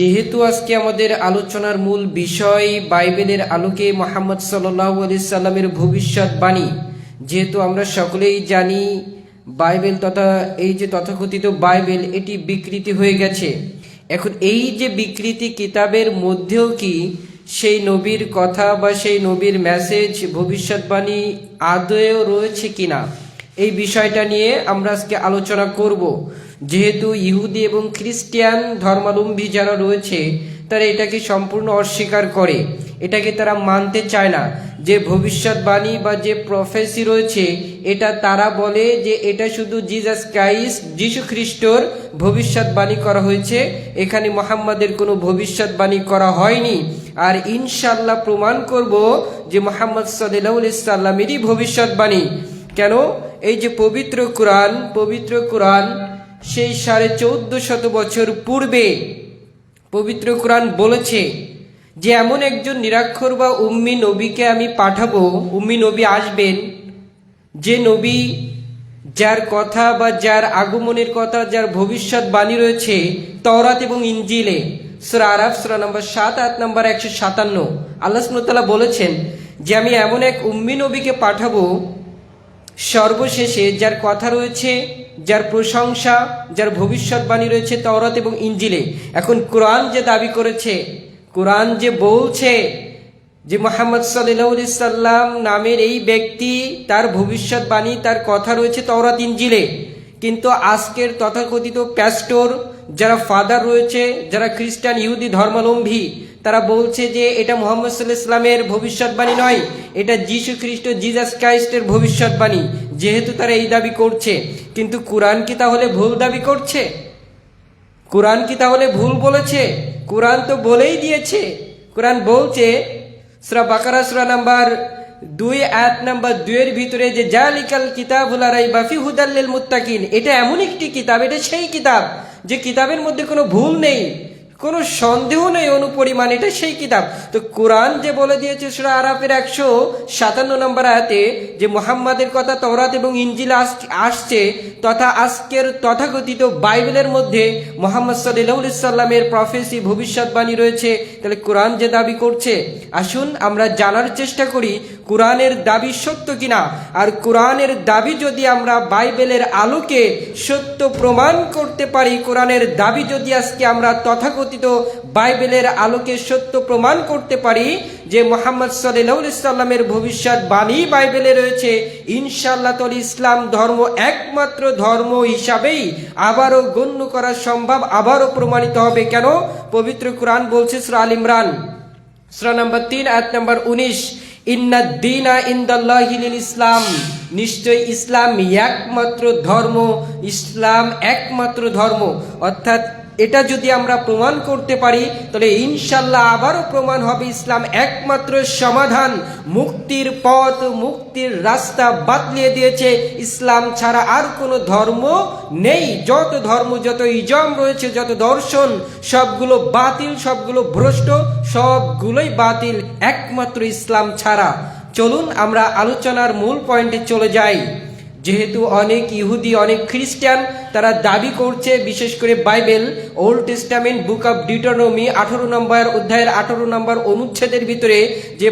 যেহেতু আজকে আমাদের আলোচনার মূল বিষয় বাইবেলের আলোকে মোহাম্মদ সাল্লাহ আলি সাল্লামের ভবিষ্যৎবাণী যেহেতু আমরা সকলেই জানি বাইবেল তথা এই যে তথাকথিত বাইবেল, এটি বিকৃতি হয়ে গেছে। এখন এই যে বিকৃতি কিতাবের মধ্যেও কি সেই নবীর কথা বা সেই নবীর মেসেজ ভবিষ্যৎবাণী আদৌ রয়েছে কিনা, এই বিষয়টা নিয়ে আমরা আজকে আলোচনা করব। যেহেতু ইহুদি এবং খ্রিস্টিয়ান ধর্মাবলম্বী যারা রয়েছে, তারা এটাকে সম্পূর্ণ অস্বীকার করে। এটাকে তারা মানতে চায় না। যে ভবিষ্যৎবাণী বা যে প্রফেসি রয়েছে, এটা তারা বলে যে এটা শুধু জিজাস ক্রাইস্ট যিশু খ্রিস্টর ভবিষ্যৎবাণী করা হয়েছে। এখানে মোহাম্মদের কোনো ভবিষ্যৎবাণী করা হয়নি। আর ইনশাল্লাহ প্রমাণ করব যে মোহাম্মদ সাল্লাহ সাল্লামেরই ভবিষ্যৎবাণী। কেন? এই যে পবিত্র কোরআন পবিত্র কোরআন সেই সাড়ে চৌদ্দ শত বছর পূর্বে পবিত্র কোরআন বলেছে যে এমন একজন নিরাক্ষর বা উম্মি নবীকে আমি পাঠাবো, উম্মি নবী আসবেন, যে নবী যার কথা বা যার আগমনের কথা, যার ভবিষ্যৎবাণী রয়েছে, তওরাত এবং ইঞ্জিলে সুরা আরাফ, সুরা নম্বর সাত আট নম্বর একশো সাতান্ন। আল্লাহ সুমতাল্লাহ বলেছেন যে আমি এমন এক উম্মি নবীকে পাঠাবো সর্বশেষে যার কথা রয়েছে যার প্রশংসা, যার ভবিষ্যৎবাণী রয়েছে তওরাত এবং ইঞ্জিলে এখন কোরআন যে দাবি করেছে, কোরআন যে বলছে যে মোহাম্মদ সাল্লাহ সাল্লাম নামের এই ব্যক্তি, তার ভবিষ্যৎবাণী, তার কথা রয়েছে তওরাত ইঞ্জিলে কিন্তু আজকের তথাকথিত প্যাস্টোর, যারা ফাদার রয়েছে, যারা খ্রিস্টান, ইহুদি ধর্মাবলম্বী তারা বলছে যে এটা মোহাম্মদ সাল্লাহ ইসলামের ভবিষ্যৎবাণী নয়, এটা যিশু খ্রিস্ট জিজাস ক্রাইস্টের ভবিষ্যৎবাণী, যেহেতু তারা এই দাবি করছে। কিন্তু কোরআন কি তাহলে ভুল দাবি করছে? কোরআন কি তাহলে ভুল বলেছে? কোরআন তো বলেই দিয়েছে। কোরআন বলছে, সুরা বাকারা, সুরা নাম্বার দুই এক নাম্বার দুইয়ের ভিতরে যে, জালিকাল কিতাবুল আরাই বাফি হুদাল্লিল মুত্তাকিন এটা এমন একটি কিতাব, এটা সেই কিতাব, যে কিতাবের মধ্যে কোনো ভুল নেই। কোনো সন্দেহ নেই অনুপরিমাণ, এটা সেই কিতাব। তো কোরআন যে বলে দিয়েছে সুরা আরাফের একশো সাতান্ন নম্বর আয়াতে যে মোহাম্মদের কথা তওরাত এবং ইঞ্জিল আসছে, তথা আজকের তথাকথিত বাইবেলের মধ্যে মোহাম্মদ সাল্লাহ সাল্লামের প্রফেসি ভবিষ্যৎবাণী রয়েছে, তাহলে কোরআন যে দাবি করছে, আসুন আমরা জানার চেষ্টা করি, কোরআনের দাবি সত্য কিনা? আর কোরআনের দাবি যদি আমরা বাইবেলের আলোকে সত্য প্রমাণ করতে পারি, কোরআনের দাবি যদি আজকে আমরা তথাকথিত বাইবেলের আলোকে সত্য প্রমাণ করতে পারি যে মোহাম্মদ সাল্লাহ সাল্লামের ভবিষ্যৎ বাণী বাইবেলে রয়েছে ইনশাল্লাহ তল ইসলাম ধর্ম একমাত্র ধর্ম হিসাবেই আবারও গণ্য করা সম্ভব, আবারও প্রমাণিত হবে। কেন? পবিত্র কোরআন বলছে সুরা আল ইমরান, সুরা নাম্বার তিন, আয়াত নম্বর উনিশ ইসলাম নিশ্চয় ইসলাম একমাত্র ধর্ম, ইসলাম একমাত্র ধর্ম, অর্থাৎ এটা যদি আমরা প্রমাণ করতে পারি, তাহলে ইনশাল্লাহ আবারও প্রমাণ হবে ইসলাম একমাত্র সমাধান। মুক্তির পথ, মুক্তির রাস্তা বাতলিয়ে দিয়েছে। ইসলাম ছাড়া আর কোনো ধর্ম নেই। যত ধর্ম, যত ইজম রয়েছে, যত দর্শন, সবগুলো বাতিল, সবগুলো ভ্রষ্ট, সবগুলোই বাতিল। একমাত্র ইসলাম ছাড়া। চলুন আমরা আলোচনার মূল পয়েন্টে চলে যাই। যেহেতু অনেক ইহুদি, অনেক খ্রিস্টান তারা দাবি করছে, বিশেষ করে Bible, old testament book of Deuteronomy আঠারো নম্বর অধ্যায়ের আঠারো নম্বর অনুচ্ছেদের ভিতরে যে